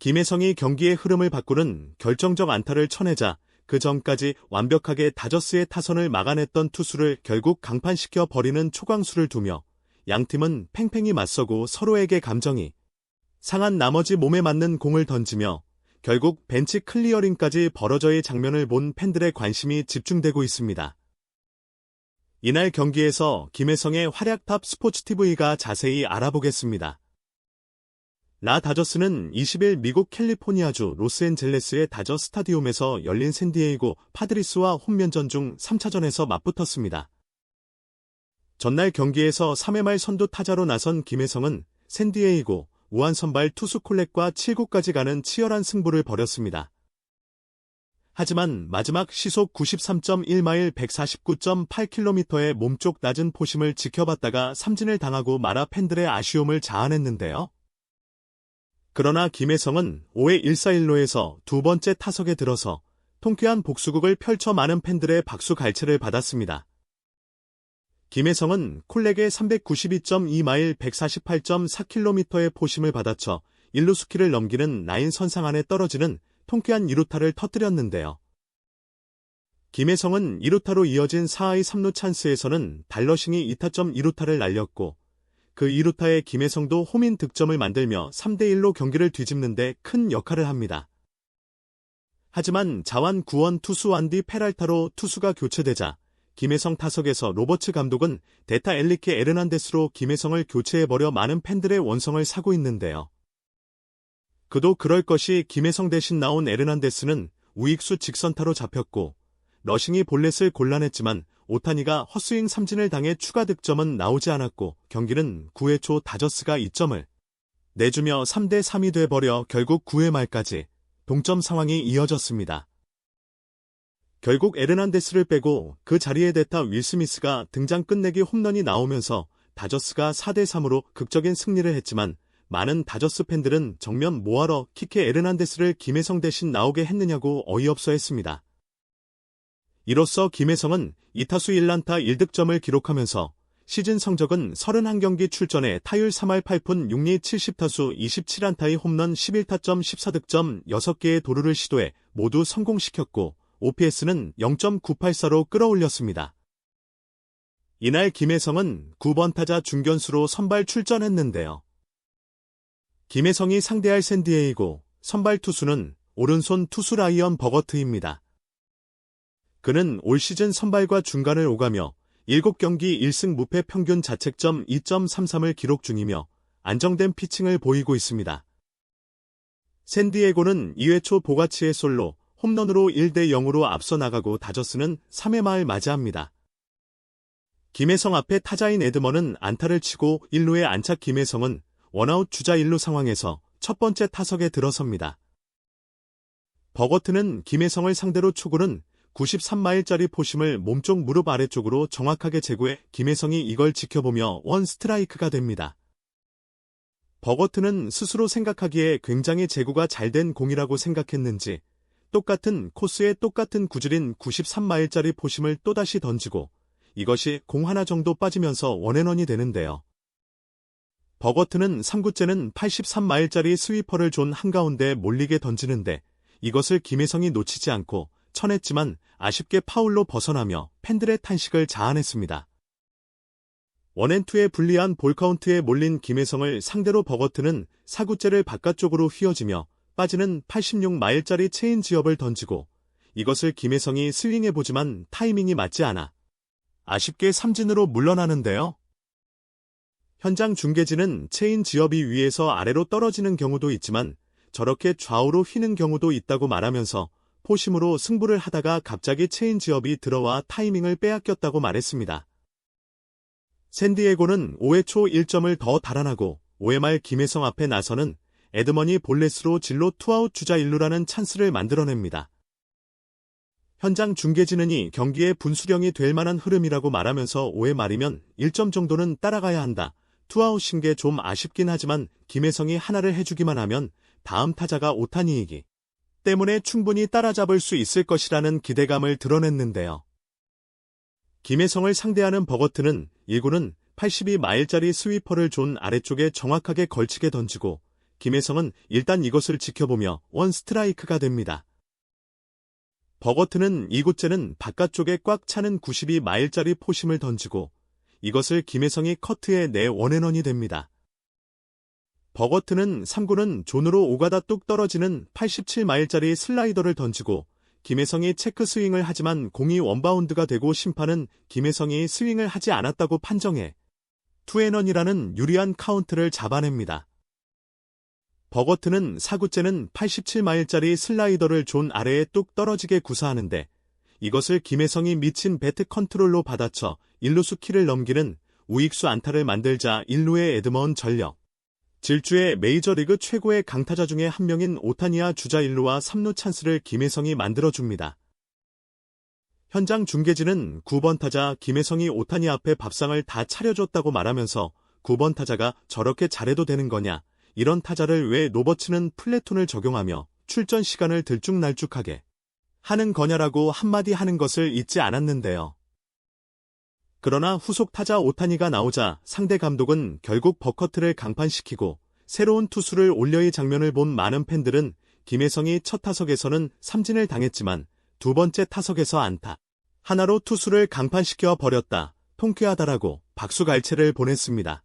김혜성이 경기의 흐름을 바꾸는 결정적 안타를 쳐내자 그 전까지 완벽하게 다저스의 타선을 막아냈던 투수를 결국 강판시켜 버리는 초강수를 두며 양팀은 팽팽히 맞서고 서로에게 감정이 상한 나머지 몸에 맞는 공을 던지며 결국 벤치 클리어링까지 벌어져의 장면을 본 팬들의 관심이 집중되고 있습니다. 이날 경기에서 김혜성의 활약 탑 스포츠TV가 자세히 알아보겠습니다. 라 다저스는 20일 미국 캘리포니아주 로스앤젤레스의 다저 스타디움에서 열린 샌디에이고 파드리스와 홈면전 중 3차전에서 맞붙었습니다. 전날 경기에서 3회 말 선두 타자로 나선 김혜성은 샌디에이고 우한 선발 투수 콜렉과 7구까지 가는 치열한 승부를 벌였습니다. 하지만 마지막 시속 93.1마일 149.8km의 몸쪽 낮은 포심을 지켜봤다가 삼진을 당하고 마라 팬들의 아쉬움을 자아냈는데요. 그러나 김혜성은 5회 1사일로에서 두 번째 타석에 들어서 통쾌한 복수극을 펼쳐 많은 팬들의 박수 갈채를 받았습니다. 김혜성은 콜렉의 392.2마일 148.4km의 포심을 받아쳐 1루 스키를 넘기는 라인 선상 안에 떨어지는 통쾌한 2루타를 터뜨렸는데요. 김혜성은 2루타로 이어진 4의 3루 찬스에서는 달러싱이 2타점 2루타를 날렸고 그 2루타에 김혜성도 홈인 득점을 만들며 3대1로 경기를 뒤집는데 큰 역할을 합니다. 하지만 자완 구원 투수 안디 페랄타로 투수가 교체되자 김혜성 타석에서 로버츠 감독은 데타 엘리케 에르난데스로 김혜성을 교체해버려 많은 팬들의 원성을 사고 있는데요. 그도 그럴 것이 김혜성 대신 나온 에르난데스는 우익수 직선타로 잡혔고 러싱이 볼넷을 곤란했지만 오타니가 헛스윙 삼진을 당해 추가 득점은 나오지 않았고 경기는 9회 초 다저스가 2점을 내주며 3대 3이 돼버려 결국 9회 말까지 동점 상황이 이어졌습니다. 결국 에르난데스를 빼고 그 자리에 대타 윌 스미스가 등장 끝내기 홈런이 나오면서 다저스가 4대 3으로 극적인 승리를 했지만 많은 다저스 팬들은 정면 뭐하러 키케 에르난데스를 김혜성 대신 나오게 했느냐고 어이없어 했습니다. 이로써 김혜성은 2타수 1란타 1득점을 기록하면서 시즌 성적은 31경기 출전에 타율 3할 8푼 6리 70타수 27안타의 홈런 11타점 14득점 6개의 도루를 시도해 모두 성공시켰고 OPS는 0.984로 끌어올렸습니다. 이날 김혜성은 9번 타자 중견수로 선발 출전했는데요. 김혜성이 상대할 샌디에이고 선발 투수는 오른손 투수 라이언 버거트입니다. 그는 올 시즌 선발과 중간을 오가며 7경기 1승 무패 평균 자책점 2.33을 기록 중이며 안정된 피칭을 보이고 있습니다. 샌디에고는 2회 초 보가치의 솔로 홈런으로 1대 0으로 앞서 나가고 다저스는 3회 말 맞이합니다. 김혜성 앞에 타자인 에드먼은 안타를 치고 1루에 안착 김혜성은 원아웃 주자 1루 상황에서 첫 번째 타석에 들어섭니다. 버거트는 김혜성을 상대로 초구는 93마일짜리 포심을 몸쪽 무릎 아래쪽으로 정확하게 제구해 김혜성이 이걸 지켜보며 원 스트라이크가 됩니다. 버거트는 스스로 생각하기에 굉장히 제구가 잘 된 공이라고 생각했는지 똑같은 코스에 똑같은 구질인 93마일짜리 포심을 또다시 던지고 이것이 공 하나 정도 빠지면서 원앤원이 되는데요. 버거트는 3구째는 83마일짜리 스위퍼를 존 한가운데 몰리게 던지는데 이것을 김혜성이 놓치지 않고 쳐냈지만 아쉽게 파울로 벗어나며 팬들의 탄식을 자아냈습니다. 원앤투의 불리한 볼카운트에 몰린 김혜성을 상대로 버거트는 4구째를 바깥쪽으로 휘어지며 빠지는 86마일짜리 체인 지업을 던지고 이것을 김혜성이 슬링해보지만 타이밍이 맞지 않아 아쉽게 삼진으로 물러나는데요. 현장 중계진은 체인 지업이 위에서 아래로 떨어지는 경우도 있지만 저렇게 좌우로 휘는 경우도 있다고 말하면서 포심으로 승부를 하다가 갑자기 체인 지업이 들어와 타이밍을 빼앗겼다고 말했습니다. 샌디에고는 5회 초 1점을 더 달아나고 5회 말 김혜성 앞에 나서는 에드먼이 볼넷으로 진로 투아웃 주자 1루라는 찬스를 만들어냅니다. 현장 중계진은 이 경기의 분수령이 될 만한 흐름이라고 말하면서 5회 말이면 1점 정도는 따라가야 한다. 투아웃인 게 좀 아쉽긴 하지만 김혜성이 하나를 해주기만 하면 다음 타자가 오타니이기 때문에 충분히 따라잡을 수 있을 것이라는 기대감을 드러냈는데요. 김혜성을 상대하는 버거트는 1구는 82마일짜리 스위퍼를 존 아래쪽에 정확하게 걸치게 던지고 김혜성은 일단 이것을 지켜보며 원 스트라이크가 됩니다. 버거트는 이곳째는 바깥쪽에 꽉 차는 92마일짜리 포심을 던지고 이것을 김혜성이 커트에 내 원앤원이 됩니다. 버거트는 3구는 존으로 오가다 뚝 떨어지는 87마일짜리 슬라이더를 던지고 김혜성이 체크 스윙을 하지만 공이 원바운드가 되고 심판은 김혜성이 스윙을 하지 않았다고 판정해 투앤원이라는 유리한 카운트를 잡아냅니다. 버거트는 4구째는 87마일짜리 슬라이더를 존 아래에 뚝 떨어지게 구사하는데 이것을 김혜성이 미친 배트 컨트롤로 받아쳐 1루수 키를 넘기는 우익수 안타를 만들자 1루의 에드먼 전력. 질주의 메이저리그 최고의 강타자 중에 한 명인 오타니아 주자 1루와 3루 찬스를 김혜성이 만들어줍니다. 현장 중계진은 9번 타자 김혜성이 오타니 앞에 밥상을 다 차려줬다고 말하면서 9번 타자가 저렇게 잘해도 되는 거냐, 이런 타자를 왜 노버츠는 플래톤을 적용하며 출전 시간을 들쭉날쭉하게 하는 거냐라고 한마디 하는 것을 잊지 않았는데요. 그러나 후속 타자 오타니가 나오자 상대 감독은 결국 버커트를 강판시키고 새로운 투수를 올려의 장면을 본 많은 팬들은 김혜성이 첫 타석에서는 삼진을 당했지만 두 번째 타석에서 안타. 하나로 투수를 강판시켜 버렸다. 통쾌하다라고 박수갈채를 보냈습니다.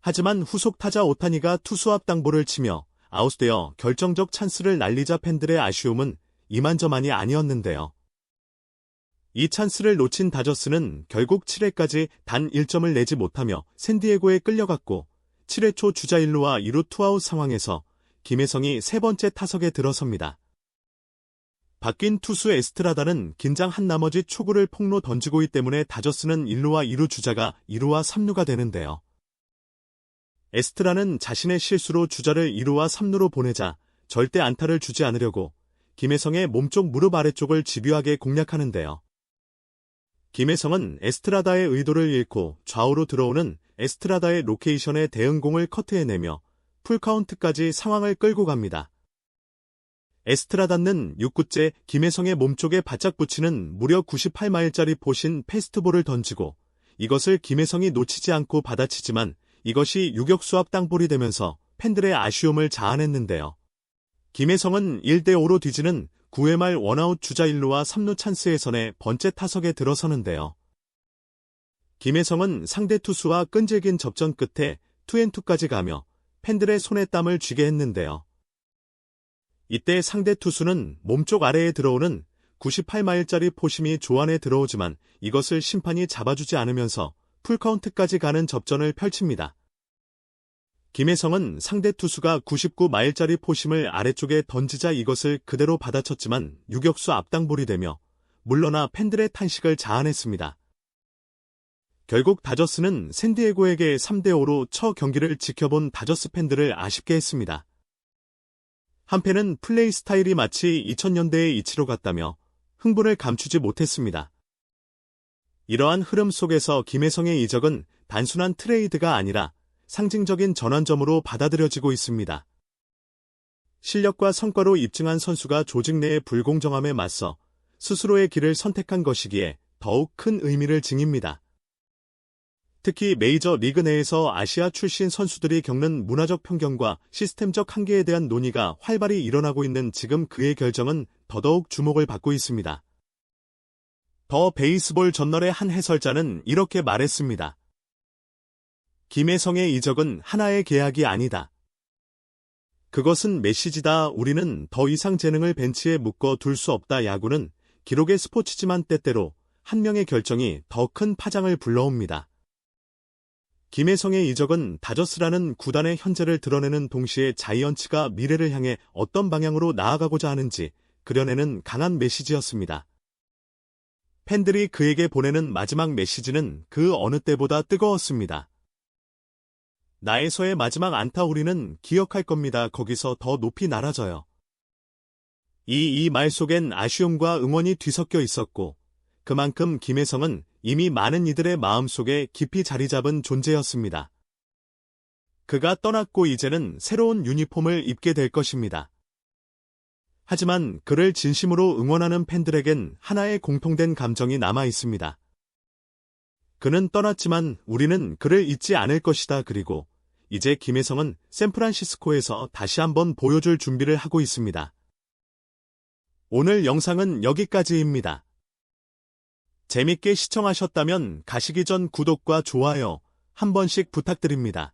하지만 후속 타자 오타니가 투수 앞 당보를 치며 아웃되어 결정적 찬스를 날리자 팬들의 아쉬움은 이만저만이 아니었는데요. 이 찬스를 놓친 다저스는 결국 7회까지 단 1점을 내지 못하며 샌디에고에 끌려갔고 7회 초 주자 1루와 2루 투아웃 상황에서 김혜성이 세 번째 타석에 들어섭니다. 바뀐 투수 에스트라다는 긴장한 나머지 초구를 폭로 던지고 있기 때문에 다저스는 1루와 2루 주자가 2루와 3루가 되는데요. 에스트라는 자신의 실수로 주자를 2루와 3루로 보내자 절대 안타를 주지 않으려고 김혜성의 몸쪽 무릎 아래쪽을 집요하게 공략하는데요. 김혜성은 에스트라다의 의도를 잃고 좌우로 들어오는 에스트라다의 로케이션에 대응공을 커트해내며 풀카운트까지 상황을 끌고 갑니다. 에스트라다는 6구째 김혜성의 몸쪽에 바짝 붙이는 무려 98마일짜리 포신 패스트볼을 던지고 이것을 김혜성이 놓치지 않고 받아치지만 이것이 유격수 앞 땅볼이 되면서 팬들의 아쉬움을 자아냈는데요. 김혜성은 1대5로 뒤지는 9회 말 원아웃 주자 1루와 3루 찬스에서 내 번째 타석에 들어서는데요. 김혜성은 상대 투수와 끈질긴 접전 끝에 투앤투까지 가며 팬들의 손에 땀을 쥐게 했는데요. 이때 상대 투수는 몸쪽 아래에 들어오는 98마일짜리 포심이 조안에 들어오지만 이것을 심판이 잡아주지 않으면서 풀카운트까지 가는 접전을 펼칩니다. 김혜성은 상대 투수가 99마일짜리 포심을 아래쪽에 던지자 이것을 그대로 받아쳤지만 유격수 앞당볼이 되며 물러나 팬들의 탄식을 자아냈습니다. 결국 다저스는 샌디에고에게 3대5로 첫 경기를 지켜본 다저스 팬들을 아쉽게 했습니다. 한팬은 플레이 스타일이 마치 2000년대의 이치로 같다며 흥분을 감추지 못했습니다. 이러한 흐름 속에서 김혜성의 이적은 단순한 트레이드가 아니라 상징적인 전환점으로 받아들여지고 있습니다. 실력과 성과로 입증한 선수가 조직 내의 불공정함에 맞서 스스로의 길을 선택한 것이기에 더욱 큰 의미를 지닙니다. 특히 메이저 리그 내에서 아시아 출신 선수들이 겪는 문화적 편견과 시스템적 한계에 대한 논의가 활발히 일어나고 있는 지금 그의 결정은 더더욱 주목을 받고 있습니다. 더 베이스볼 전널의 한 해설자는 이렇게 말했습니다. 김혜성의 이적은 하나의 계약이 아니다. 그것은 메시지다. 우리는 더 이상 재능을 벤치에 묶어 둘 수 없다. 야구는 기록의 스포츠지만 때때로 한 명의 결정이 더 큰 파장을 불러옵니다. 김혜성의 이적은 다저스라는 구단의 현재를 드러내는 동시에 자이언츠가 미래를 향해 어떤 방향으로 나아가고자 하는지 그려내는 강한 메시지였습니다. 팬들이 그에게 보내는 마지막 메시지는 그 어느 때보다 뜨거웠습니다. 나에서의 마지막 안타 우리는 기억할 겁니다. 거기서 더 높이 날아져요. 이 이 말 속엔 아쉬움과 응원이 뒤섞여 있었고 그만큼 김혜성은 이미 많은 이들의 마음속에 깊이 자리 잡은 존재였습니다. 그가 떠났고 이제는 새로운 유니폼을 입게 될 것입니다. 하지만 그를 진심으로 응원하는 팬들에겐 하나의 공통된 감정이 남아 있습니다. 그는 떠났지만 우리는 그를 잊지 않을 것이다. 그리고 이제 김혜성은 샌프란시스코에서 다시 한번 보여줄 준비를 하고 있습니다. 오늘 영상은 여기까지입니다. 재밌게 시청하셨다면 가시기 전 구독과 좋아요 한 번씩 부탁드립니다.